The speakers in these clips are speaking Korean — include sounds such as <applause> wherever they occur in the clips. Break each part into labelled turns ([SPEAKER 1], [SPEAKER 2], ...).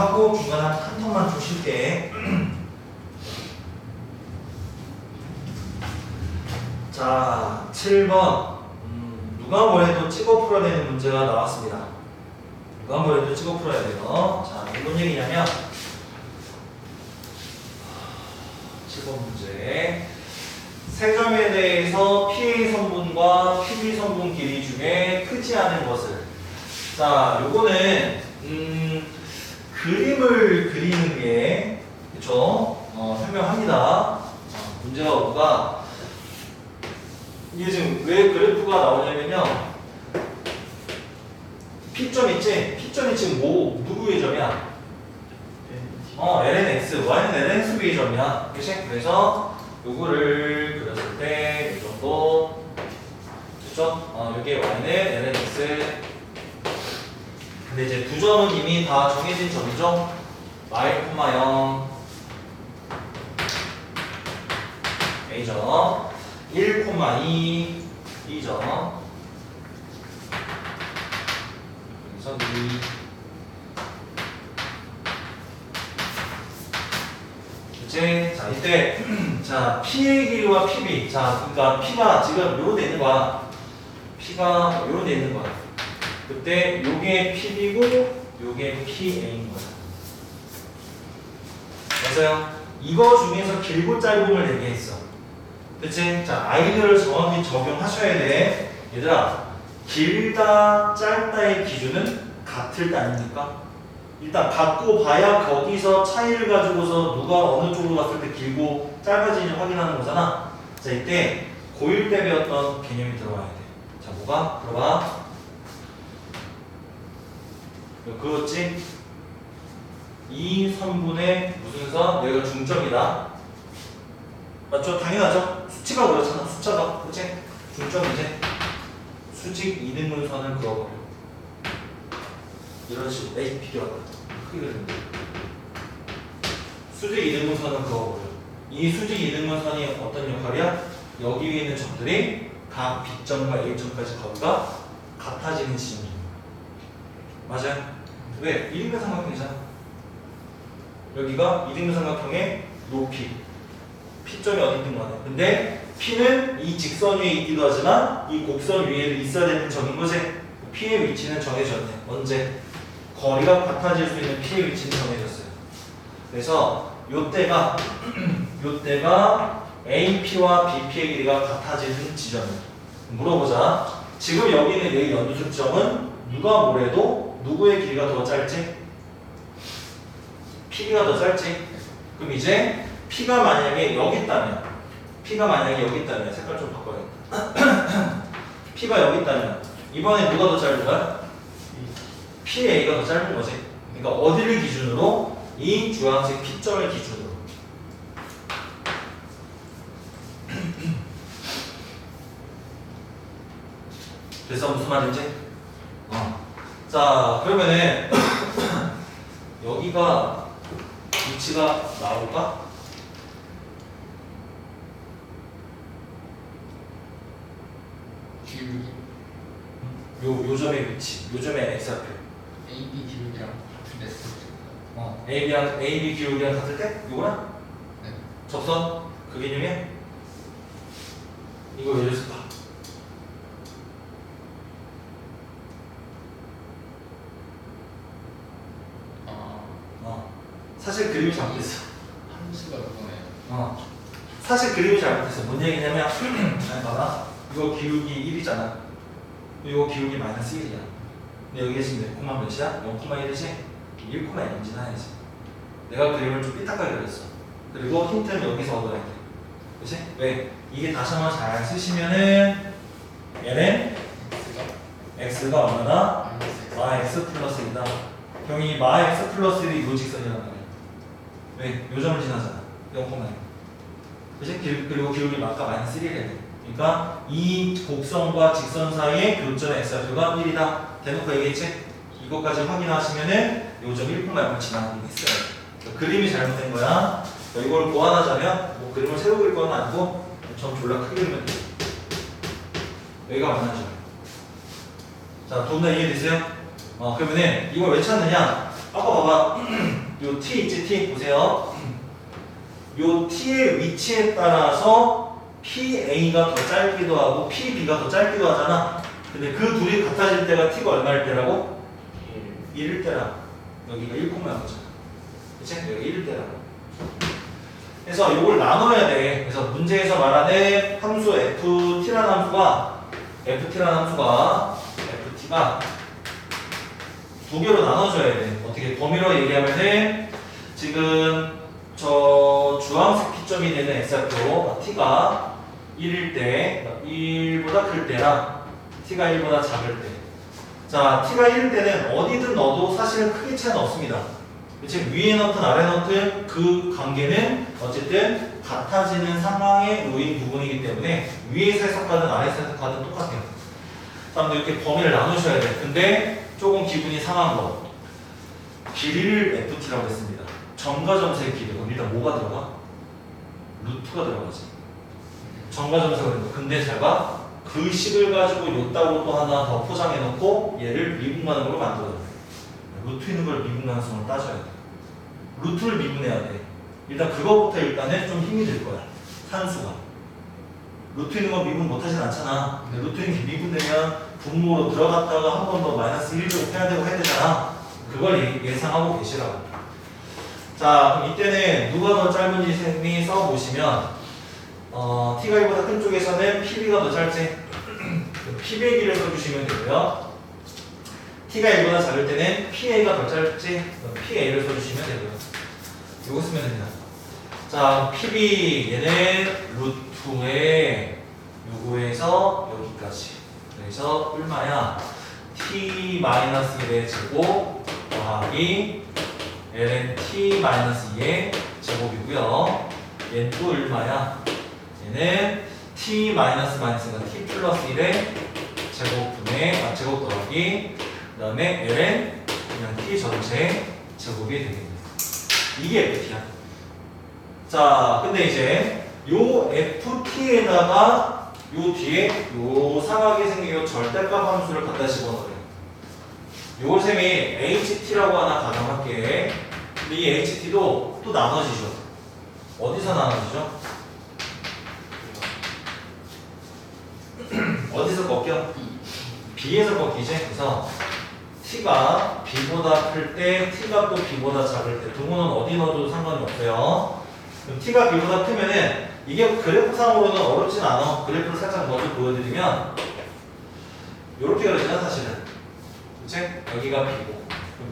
[SPEAKER 1] 하고 중간에 한, 한 턴만 좀 쉴게. <clears throat> 자, 7번. 음, 누가 뭐래도 찍어 풀어야 되는 문제가 나왔습니다. 누가 뭐래도 찍어 풀어야 돼요. 자, 이건 얘기냐면 7번 문제. 세 점에 대해서 PA 성분과 PB 성분 길이 중에 크지 않은 것을. 자, 요거는 음, 그림을 그리는 게 그쵸? 어, 설명합니다. 어, 문제가 뭐가 이게 지금 왜 그래프가 나오냐면요. P점 있지? P점이 지금 뭐 누구의 점이야? 어, lnx, y는 lnx의 점이야. 그치? 그래서 요거를 그렸을 때 이 정도 그쵸? 어, 여기에 y는 lnx 근데 이제 두 점은 이미 다 정해진 점이죠? y, 0 A점. 1, 2 B점. 여기서 2 이제 자 이때 <clears throat> 자 P의 길이와 PB 자 그러니까 P가 지금 요로 돼 있는 거야. P가 요로 돼 있는 거야 그때 요게 PB고 요게 PA인 거야 그래서요 이거 중에서 길고 짧음을 얘기했어 그치? 자 아이들을 정확히 적용하셔야 돼 얘들아 길다 짧다의 기준은 같을 때 아닙니까? 일단 갖고 봐야 거기서 차이를 가지고서 누가 어느 쪽으로 갔을 때 길고 짧아지는지 확인하는 거잖아. 자 이때 고1 때 배웠던 개념이 들어와야 돼. 자 뭐가? 들어봐. 그렇지? 이 선분의 무슨 선? 여기가 중점이다. 맞죠? 당연하죠? 수치가 그렇잖아. 숫자가. 그치? 중점이지? 수직 이등분선을 그어버려. 이런 식으로 에이 비교하다 크게 그리는데 수직 이등분선은 그어버려 이 수직 이등분선이 어떤 역할이야? 여기 위에 있는 점들이 각 B점과 A점까지 거리가 같아지는 지점이에요 맞아요? 왜? 이등분 삼각형이잖아 여기가 이등분 삼각형의 높이 P점이 어디 있든 간에 근데 P는 이 직선 위에 있기도 하지만 이 곡선 위에도 있어야 되는 점인 거지 P의 위치는 정해졌네 언제? 거리가 같아질 수 있는 P의 위치는 정해졌어요. 그래서 요때가 <clears throat> 요때가 AP와 BP의 길이가 같아지는 지점이에요. 물어보자. 지금 여기는 여기 연두축점은 누가 뭐래도 누구의 길이가 더 짧지? P가 더 짧지? 그럼 이제 P가 만약에 여기 있다면 P가 만약에 여기 있다면 색깔 좀 바꿔야겠다. <clears throat> P가 여기 있다면 이번에 누가 더 짧은 거야? PA가 더 짧은 거지. 그러니까 어디를 기준으로? 이 주황색 P점을 기준으로. <clears throat> 그래서 무슨 말인지? 어. 자, 그러면은 <clears throat> 여기가 위치가 나올까?
[SPEAKER 2] 기울기
[SPEAKER 1] 요, 요 점의 위치, 요 점의 X좌표.
[SPEAKER 2] AB 기울기랑 같은 데서
[SPEAKER 1] 어, AB랑 AB 기울기랑 같을 때? 요거랑?
[SPEAKER 2] 네.
[SPEAKER 1] 접선? 그 개념이야? 이거 예를 들어서 봐.
[SPEAKER 2] 아
[SPEAKER 1] 어. 사실 그림이 잘못됐어.
[SPEAKER 2] 함수가 그거네요
[SPEAKER 1] 어. 사실 그림이 잘못됐어. 뭔 얘기냐면, <clears throat> 아니, 봐봐. 이거 기울기 1이잖아. 이거 기울기 마이너스 1이야. 근데 여기가 지금 몇 콤마 몇이야? 0,1이지? 1,1 지나야지. 내가 그림을 좀 삐딱하게 그렸어. 그리고 힌트는 여기서 얻어야 돼. 그치? 왜? 이게 다시 한번 잘 쓰시면은 얘는
[SPEAKER 2] X가
[SPEAKER 1] 얼마나?
[SPEAKER 2] 마이너스 X
[SPEAKER 1] 플러스 1이다. 경이 마x 플러스 1이 요 직선이란 말이야. 왜? 요 점을 지나잖아. 0,1. 그치? 기- 그리고 기울기 아까 마이너스 1이래 돼. 그러니까 이 곡선과 직선 사이의 교점의 x좌표가 1이다. 대놓고 얘기했지? 이것까지 확인하시면은 요점 1,0을 지나가는 게 있어요. 그림이 잘못된 거야. 그러니까 이걸 보완하자면 뭐 그림을 새로 그릴 건 아니고 점 졸라 크게 그리면 돼. 여기가 만나죠. 자, 두분다 이해되세요? 어, 그러면은 이걸 왜 찾느냐? 아까 봐봐. <clears throat> 요 t 있지 t 보세요. 요 t의 위치에 따라서 PA가 더 짧기도 하고 PB가 더 짧기도 하잖아. 근데 그 둘이 같아질 때가 t가 얼마일 때라고? 1일 때라고. 여기가 1,0잖아. 그치? 여기 1일 때라고. 그래서 이걸 나눠야 돼. 그래서 문제에서 말하는 함수 ft라는 함수가 ft라는 함수가 ft가 두 개로 나눠줘야 돼. 어떻게 범위로 얘기하면은 지금 저 주황색 피점이 되는 x좌표 t가 1일 때 1보다 클 때랑 t가 1보다 작을 때. 자, t가 1일 때는 어디든 넣어도 사실은 크게 차이는 없습니다. 그치? 위에 넣든 아래 넣든 그 관계는 어쨌든 같아지는 상황에 놓인 부분이기 때문에 위에서 해석하든 아래에서 해석하든 똑같아요. 다음에 이렇게 범위를 나누셔야 돼. 근데 조금 기분이 상한 거. 길이를 FT라고 했습니다. 점과 점수의 길이. 그럼 일단 뭐가 들어가? 루트가 들어가지. 점과 들어가. 근데 잘 봐. 그 식을 가지고 요따로 또 하나 더 포장해 놓고 얘를 미분가능으로 만들어야 돼. 루트 있는 걸 미분 가능성을 따져야 돼. 루트를 미분해야 돼. 일단 그거부터 일단은 좀 힘이 들 거야. 산수가. 루트 있는 거 미분 못하진 않잖아. 근데 루트 있는 게 미분되면 분모로 들어갔다가 한 번 더 마이너스 1로 해야 되고 해야 되잖아. 그걸 예- 예상하고 계시라고. 자, 그럼 이때는 누가 더 짧은지 써보시면 어, t가 1보다 큰 쪽에서는 pb가 더 짧지. <clears throat> pb의 길을 써주시면 되고요. t가 1보다 작을 때는 pa가 더 짧지. pa를 써주시면 되고요. 요거 쓰면 됩니다. 자, pb 얘는 루트에 요거에서 여기까지. 그래서 얼마야? t-1의 제곱 더하기 ln t-2의 제곱이고요. 얘는 또 얼마야? 얘는 t 마이너스 마이너스가 t 플러스 1의 제곱분의 아, 제곱 더하기 그 다음에 ln 그냥 t 전체 제곱이 되겠네요. 이게 ft야. 자, 근데 이제 요 ft에다가 요 뒤에 요 상하게 생긴 요 절대값 함수를 갖다 집어넣어요. 요걸 셈이 ht라고 하나 가정할게. 근데 이 ht도 또 나눠지죠. 어디서 나눠지죠? <clears throat> 어디서 꺾여? B에서 꺾이지? 그래서 T가 B보다 클 때, T가 또 B보다 작을 때, 동호는 어디 넣어도 상관이 없어요. 그럼 T가 B보다 크면은 이게 그래프상으로는 어렵진 않아. 그래프를 살짝 먼저 보여드리면 이렇게 그려지잖아 사실은. 여기가 B고.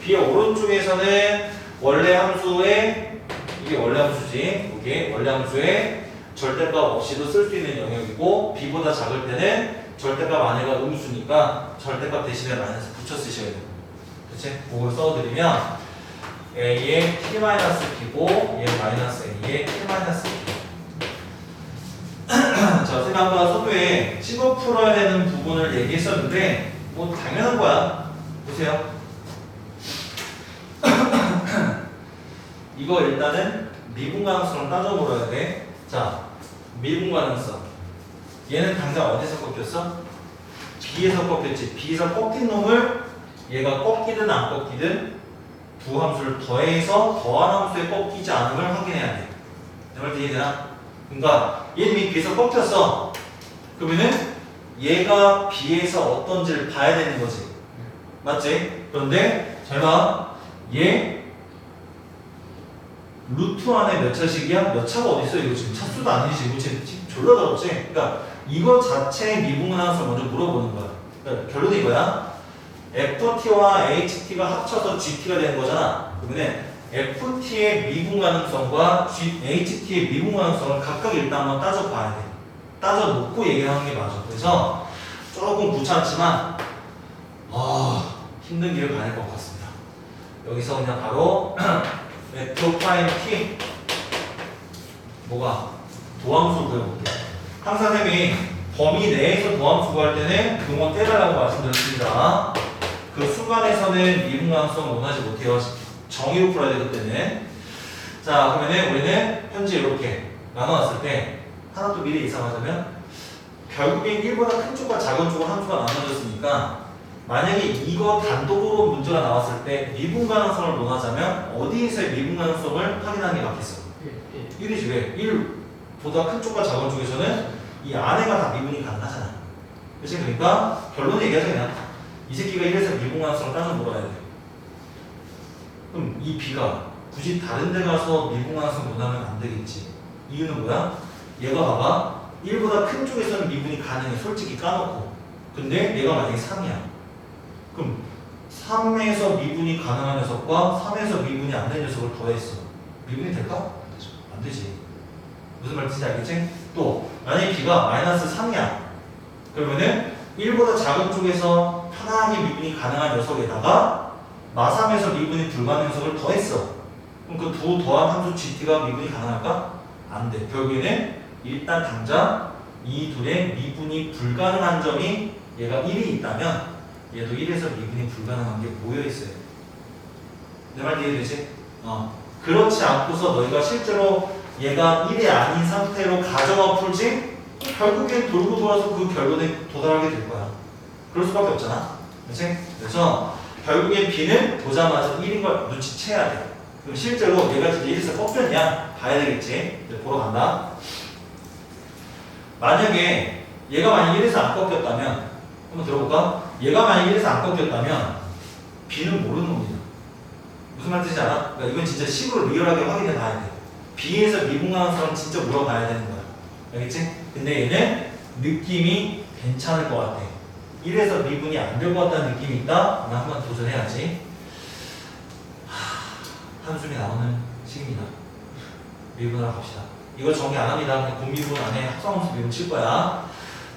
[SPEAKER 1] B의 오른쪽에서는 원래 함수에 이게 원래 함수지. 이게 원래 함수에 절대값 없이도 쓸 수 있는 영역이고 B보다 작을 때는 절대값 안에가 음수니까 절대값 대신에 마이너스 붙여 쓰셔야 돼요. 그치? 그걸 써드리면 A의 T-B고 얘 마이너스 A의 T-B <clears throat> 자, 아까 서두에 찍어 풀어야 되는 부분을 얘기했었는데 뭐 당연한 거야. 보세요. <clears throat> 이거 일단은 미분 가능성을 따져 물어야 돼. 자, 미분 가능성. 얘는 당장 어디서 꺾였어? B에서 꺾였지. B에서 꺾인 놈을 얘가 꺾이든 안 꺾이든 두 함수를 더해서 더한 함수에 꺾이지 않음을 확인해야 돼. 내말 이해되나? 그러니까 얘는 이미 B에서 꺾였어. 그러면은 얘가 B에서 어떤지를 봐야 되는 거지. 맞지? 그런데 잘 봐. 얘 루트 안에 몇 차식이야? 몇 차가 어디 있어? 이거 지금 차수도 아니지. 이거 지금 졸라 더럽지? 그러니까 이거 자체의 미분가능성을 먼저 물어보는 거야. 그러니까 결론이 이거야. FT와 HT가 합쳐서 GT가 되는 거잖아. 그러면 FT의 미분 가능성과 G, HT의 미분 가능성을 각각 일단 한번 따져봐야 돼. 따져놓고 얘기하는 게 맞아. 그래서 조금 귀찮지만 아 힘든 길을 할것 같습니다. 여기서 그냥 바로 F 프라임 T 뭐가 도함수 구해볼게. 항상 쌤이 범위 내에서 도함수 구할 때는 그거 떼달라고 말씀드렸습니다. 그 순간에서는 미분가능성 원하지 못해요. 정의로 풀어야 돼 그때는. 자 그러면은 우리는 현재 이렇게 나눠놨을 때 하나 또 미리 예상하자면 결국엔 1보다 큰 쪽과 작은 쪽으로 함수가 나눠졌으니까 만약에 이거 단독으로 문제가 나왔을 때 미분 가능성을 논하자면 어디에서의 미분 가능성을 확인하는 게 맞겠어?
[SPEAKER 2] 1,
[SPEAKER 1] 1이지 왜? 1보다 큰 쪽과 작은 쪽에서는 이 안에가 다 미분이 가능하잖아. 그치? 그러니까 결론 얘기하자 그냥 이 새끼가 1에서 미분 가능성을 따져 물어야 돼. 그럼 이 B가 굳이 다른 데 가서 미분 가능성 논하면 안 되겠지. 이유는 뭐야? 얘가 봐봐. 1보다 큰 쪽에서는 미분이 가능해. 솔직히 까놓고. 근데 얘가 만약에 3이야. 그럼 3에서 미분이 가능한 녀석과 3에서 미분이 안된 녀석을 더했어. 미분이 될까?
[SPEAKER 2] 안
[SPEAKER 1] 되지. 무슨 말인지 알겠지? 또 만약에 B가 마이너스 3이야. 그러면은 1보다 작은 쪽에서 편하게 미분이 가능한 녀석에다가 마3에서 미분이 불가능한 녀석을 더했어. 그럼 그 두 더한 함수 GT가 미분이 가능할까? 안 돼. 결국에는 일단 당장 이 둘의 미분이 불가능한 점이 얘가 1이 있다면 얘도 1에서 미분이 불가능한 게 모여 있어요. 내말 이해되지? 어. 그렇지 않고서 너희가 실제로 얘가 1이 아닌 상태로 가정을 풀지 결국엔 돌고 돌아서 그 결론에 도달하게 될 거야. 그럴 수밖에 없잖아. 그렇지? 그래서 결국엔 B는 보자마자 1인 걸 눈치채야 돼. 그럼 실제로 얘가 진짜 1에서 꺾였냐? 봐야 되겠지. 이제 보러 간다. 만약에 얘가 만약 1에서 안 꺾였다면 한번 들어볼까? 얘가 만약 1에서 안 꺾였다면 B는 모르는 겁니다. 무슨 말 뜻이지 않아? 그러니까 이건 진짜 식으로 리얼하게 확인해 봐야 돼. B에서 미분가는 사람 진짜 물어봐야 되는 거야. 알겠지? 근데 얘는 느낌이 괜찮을 것 같아. 1에서 미분이 안 될 것 같다는 느낌이 있다? 그럼 한번 도전해야지. 하, 한숨이 나오는 식입니다. 미분하러 갑시다. 이거 정리 안 합니다. 그냥 공미분 안에 합성함수 미분 칠 거야.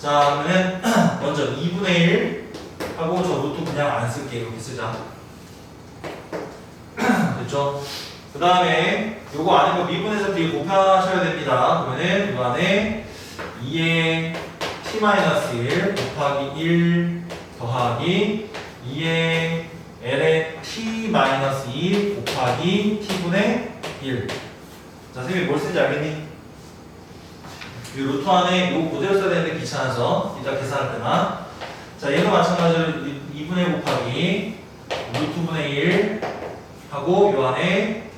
[SPEAKER 1] 자, 그러면 <clears throat> 먼저 2분의 1 하고 저 루트 그냥 안 쓸게. 이렇게 쓰자. <clears throat> 됐죠? 그 다음에 요거 거 미분해서 뒤에 곱하셔야 됩니다. 그러면은 요 안에 2의 t-1 곱하기 1 더하기 2의 l의 t-2 곱하기 t분의 1. 자, 선생님이 뭘 쓰는지 알겠니? 이 루트 안에 요거 그대로 써야 되는데 귀찮아서 이따 계산할 때만. 자, 얘도 마찬가지로 2분의 곱하기 루트분의 1 하고 요 안에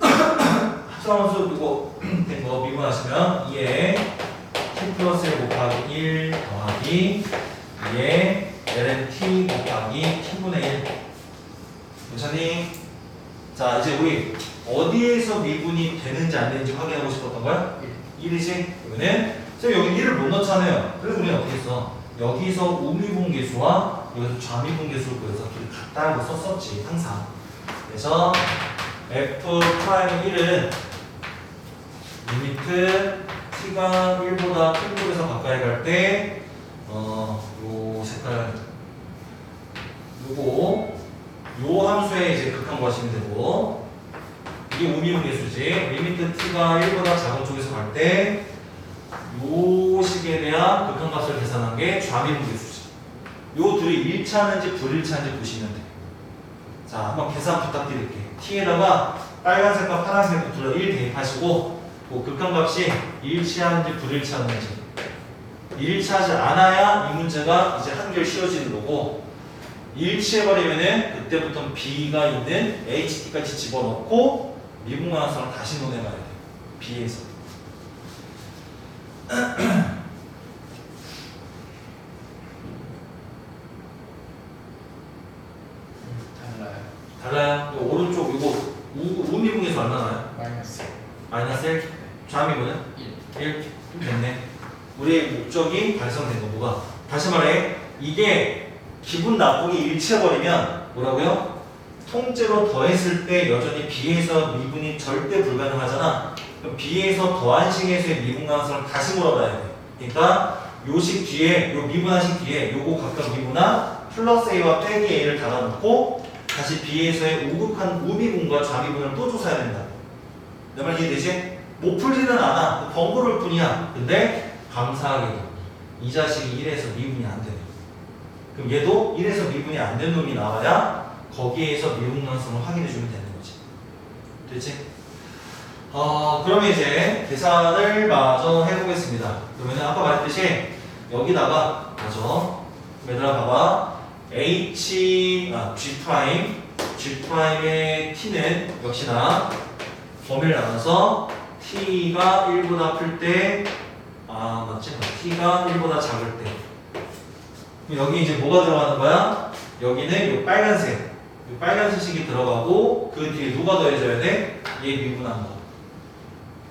[SPEAKER 1] 합성함수 이거 된거 미분하시면 2에 t 플러스 1 곱하기 1 더하기 2에 ln t 곱하기 t분의 1 괜찮니? 자 이제 우리 어디에서 미분이 되는지 안 되는지 확인하고 싶었던 거야? 1이지? 그러면은 선생님 여기 1을 못 넣잖아요 그래서 우리는 어떻게 했어? 여기서 우미분계수와 여기서 좌미분계수를 구해서 둘이 같다고 썼었지 항상. 그래서 f 프라임 1은 리미트 t가 1보다 큰 쪽에서 가까이 갈때 어, 요 색깔 요거 요 함수에 이제 극한 구하시면 되고 이게 우미분계수지. 리미트 t가 1보다 작은 쪽에서 갈때요 식에 대한 극한값을 계산한 게 좌미분계수지 요 둘이 일치하는지 불일치하는지 보시면 돼 자, 한번 계산 부탁드릴게. t에다가 빨간색과 파란색을 둘러 1 대입하시고 그 극한값이 일치하는지 불일치하는지 일치하지 않아야 이 문제가 이제 한결 쉬워지는 거고 일치해버리면은 그때부터 b가 있는 ht까지 집어넣고 미분가능성을 다시 논해봐야 돼. b에서. <clears throat>
[SPEAKER 2] 달라요.
[SPEAKER 1] 달라요? 요 오른쪽 이거 우, 우미분에서 얼마 나요?
[SPEAKER 2] 마이너스
[SPEAKER 1] 마이너스 1? 좌미분은?
[SPEAKER 2] 1.
[SPEAKER 1] 1? 됐네. 우리의 목적이 달성된 거 뭐가? 다시 말해 이게 기분 나쁘게 일치해버리면 뭐라고요? 통째로 더했을 때 여전히 B에서 미분이 절대 불가능하잖아. 그럼 B에서 더한 식에서의 미분 가능성을 다시 물어봐야 돼. 그러니까 요식 뒤에 요 미분한 식 뒤에 요거 각각 미분한 플러스 A와 빼기 A를 달아놓고 다시 B에서의 우극한 우미분과 좌미분을 또 조사해야 된다. 내말 이해되지? 못 풀지는 않아. 번거로울 뿐이야. 근데 감사하게도 이 자식이 1에서 미분이 안 되네. 그럼 얘도 1에서 미분이 안 된 놈이 나와야 거기에서 미분 가능성을 확인해 주면 되는 거지. 됐지? 어, 그러면 이제 계산을 마저 해보겠습니다. 그러면 아까 말했듯이 여기다가 마저 얘들아 봐봐. H 아, G 프라임 G 프라임의 T는 역시나 범위를 나눠서 T가 1보다 클 때 아 맞지? T가 1보다 작을 때 여기 이제 뭐가 들어가는 거야? 여기는 이 빨간색 이 빨간색이 들어가고 그 뒤에 누가 더해져야 돼? 얘 미분한 거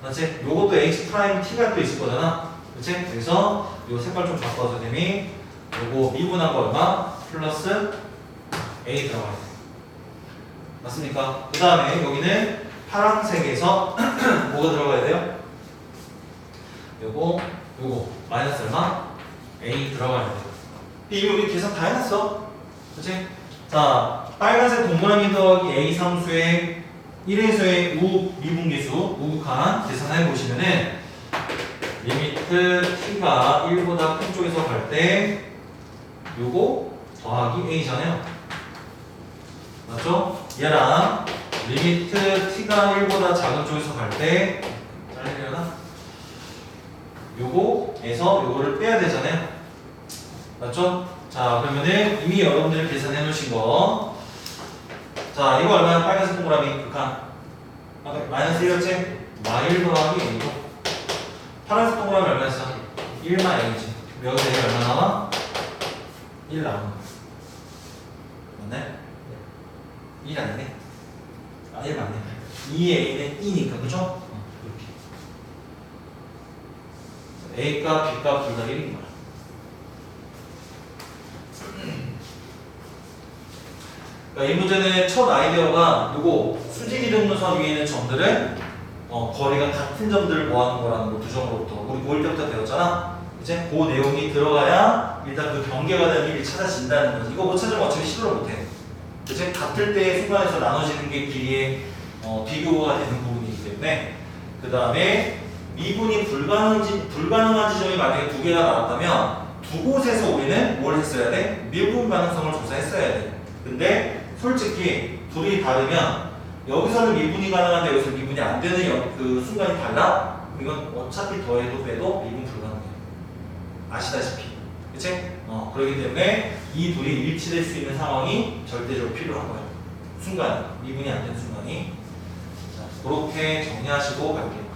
[SPEAKER 1] 맞지? 요것도 H 프라임 T가 또 있을 거잖아 그치? 그래서 요 색깔 좀 바꿔서 됨이 요거 미분한 거 얼마? 플러스 A 들어가야 돼 맞습니까? 그 다음에 여기는 파란색에서 <clears throat> 뭐가 들어가야 돼요? 요거 요거 마이너스 얼마? A 들어가야 돼요 이미 우리 계산 다 해놨어 그치? 자 빨간색 동그라미 더하기 A 상수의 1에서의 우 미분계수 우극한 계산해 보시면은 리미트 t가 1보다 큰 쪽에서 갈 때 요거 더하기 a잖아요 맞죠? 얘랑 리미트 t가 1보다 작은 쪽에서 갈 때 잘리려나? 요거에서 요거를 빼야 되잖아요 맞죠? 자 그러면은 이미 여러분들이 계산해 놓으신 거 자, 이거 얼마야? 빨간색 동그라미 극한. 아까 마이너스 1이었지? 마일 더하기 A고. 파란색 동그라미 얼마였어? 1마 A지. 여기서 얘가 얼마 나와? 1 나오는 거. 맞네? 1 아니네? 아, 1 맞네. 2의 A는 2니까, 그죠? 어, 이렇게. A값, B값 둘 다 1인 거야. 그러니까 이 문제는 첫 아이디어가 요거 수직 이동노선 위에 있는 점들은 어, 거리가 같은 점들을 모아놓은 거라는 거 부정으로부터 우리 고1 때부터 배웠잖아. 이제 그 내용이 들어가야 일단 그 경계가 되는 길이 찾아진다는 거지. 이거 못 찾으면 어차피 시도를 못 해. 이제 같을 때 순간에서 나눠지는 게 길이의 어, 비교가 되는 부분이기 때문에. 그 다음에 미분이 불가능 지, 불가능한 지점이 만약에 두 개가 나왔다면 두 곳에서 우리는 뭘 했어야 돼? 미분 가능성을 조사했어야 돼. 근데 솔직히 둘이 다르면 여기서는 미분이 가능한데 여기서 미분이 안 되는 여- 그 순간이 달라? 이건 어차피 더해도 빼도 미분 불가능해요. 아시다시피. 그치? 어, 그렇기 때문에 이 둘이 일치될 수 있는 상황이 절대적으로 필요한 거예요. 순간, 미분이 안 되는 순간이. 자, 그렇게 정리하시고 갈게요.